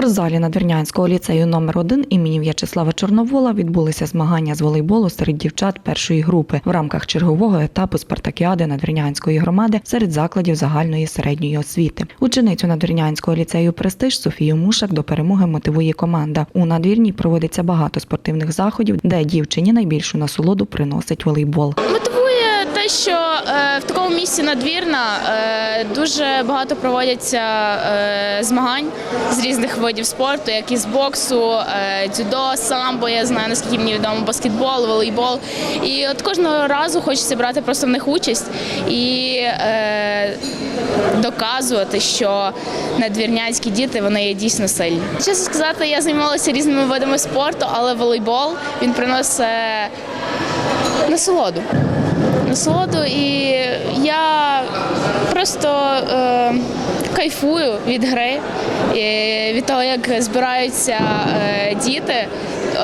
спортзалі Надвірнянського ліцею номер 1 імені В'ячеслава Чорновола відбулися змагання з волейболу серед дівчат першої групи в рамках чергового етапу спартакіади Надвірнянської громади серед закладів загальної середньої освіти. Ученицю Надвірнянського ліцею Престиж Софію Мушак до перемоги мотивує команда. У надвірній проводиться багато спортивних заходів, де дівчині найбільшу насолоду приносить волейбол. Те, що е, в такому місці надвірна е, дуже багато проводяться е, змагань з різних видів спорту, як із боксу, дзюдо, самбо, я знаю, наскільки мені відомо, баскетбол, волейбол. І от кожного разу хочеться брати просто в них участь і доказувати, що надвірнянські діти вони є дійсно сильні. Чесно сказати, я займалася різними видами спорту, але волейбол він приносить насолоду. Насолоду, і я просто е, кайфую від гри, від того, як збираються е, діти.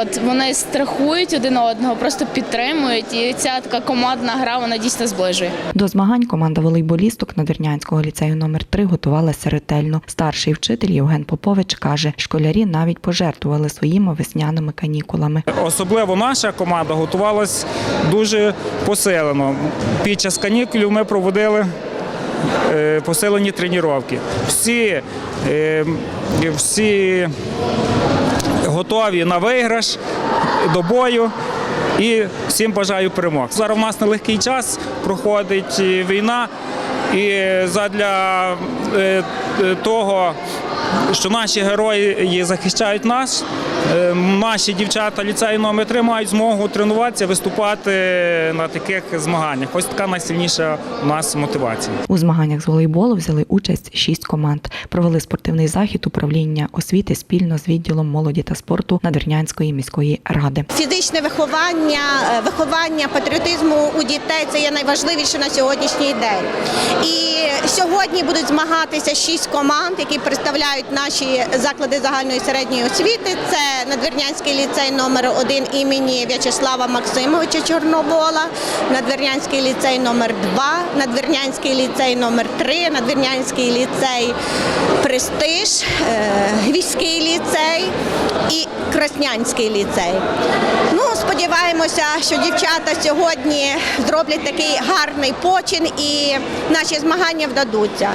От вони страхують один одного, просто підтримують, і ця така командна гра вона дійсно зближує. До змагань команда волейболісток Надвірнянського ліцею номер 3 готувалася ретельно. Старший вчитель Євген Попович каже, школярі навіть пожертвували своїми весняними канікулами. Особливо наша команда готувалась дуже посилено. Під час канікулів ми проводили е, посилені тренування. Всі, е, всі готові на виграш до бою. І всім бажаю перемог. Зараз у нас нелегкий час, проходить е, війна, і задля е, е, того, що наші герої захищають нас, наші дівчата ліцею номер 3 мають змогу тренуватися, виступати на таких змаганнях. Ось така найсильніша у нас мотивація. У змаганнях з волейболу взяли участь шість команд. Провели спортивний захід управління освіти спільно з відділом молоді та спорту Надвірнянської міської ради. Фізичне виховання, е, виховання патріотизму у дітей це є найважливіше на сьогоднішній день. І сьогодні будуть змагатися шість команд, які представляють наші заклади загальної середньої освіти. Це Надвірнянський ліцей номер 1 імені В'ячеслава Максимовича Чорновола, Надвірнянський ліцей номер 2 Надвірнянський ліцей номер 3 Надвірнянський ліцей Престиж, е, ліцей і Краснянський ліцей. Ну, сподіваємося, що дівчата сьогодні зроблять такий гарний почин і наші змагання вдадуться.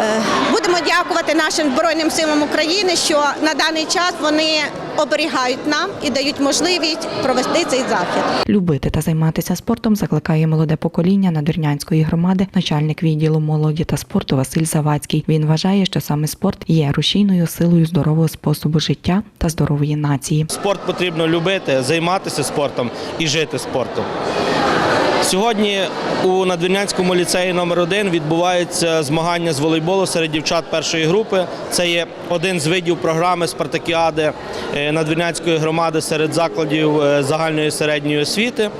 Е, Будемо дякувати нашим Збройним силам України, що на даний час вони оберігають нам і дають можливість провести цей захід. Любити та займатися спортом закликає молоде покоління Надвірнянської громади, начальник відділу молоді та спорту Василь Завадський. Він вважає, що саме спорт є рушійною силою здорового способу життя та здорової нації. Спорт потрібно любити, займатися спортом і жити спортом. Сьогодні у Надвірнянському ліцеї номер 1 відбуваються змагання з волейболу серед дівчат першої групи. Це є один з видів програми Спартакіади е, Надвірнянської громади серед закладів е, загальної середньої освіти.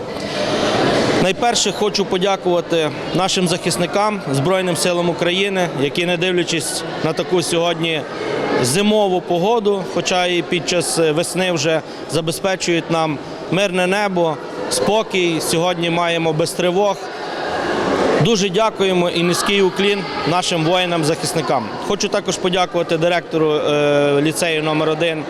Найперше хочу подякувати нашим захисникам Збройним силам України, які, не дивлячись на таку сьогодні зимову погоду, хоча і під час весни вже забезпечують нам мирне небо, спокій. Сьогодні маємо без тривог. Дуже дякуємо і низький уклін нашим воїнам-захисникам. Хочу також подякувати директору е, ліцею номер 1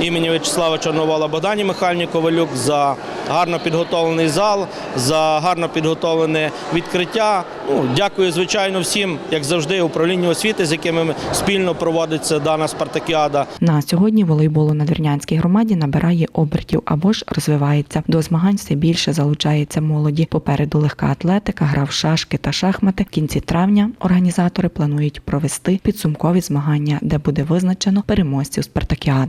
імені В'ячеслава Чорновола Богдані Михайлівні Ковалюк за гарно підготовлений зал, за гарно підготовлене відкриття. Ну, дякую, звичайно, всім, як завжди, управлінню освіти, з якими спільно проводиться дана спартакіада. На сьогодні волейбол у Надвірнянській громаді набирає обертів або ж розвивається. До змагань все більше залучається молоді. Попереду легка атлетика, гра в шашки та шахмати. В кінці травня організатори планують провести підсумкові змагання, де буде визначено переможців спартакіади.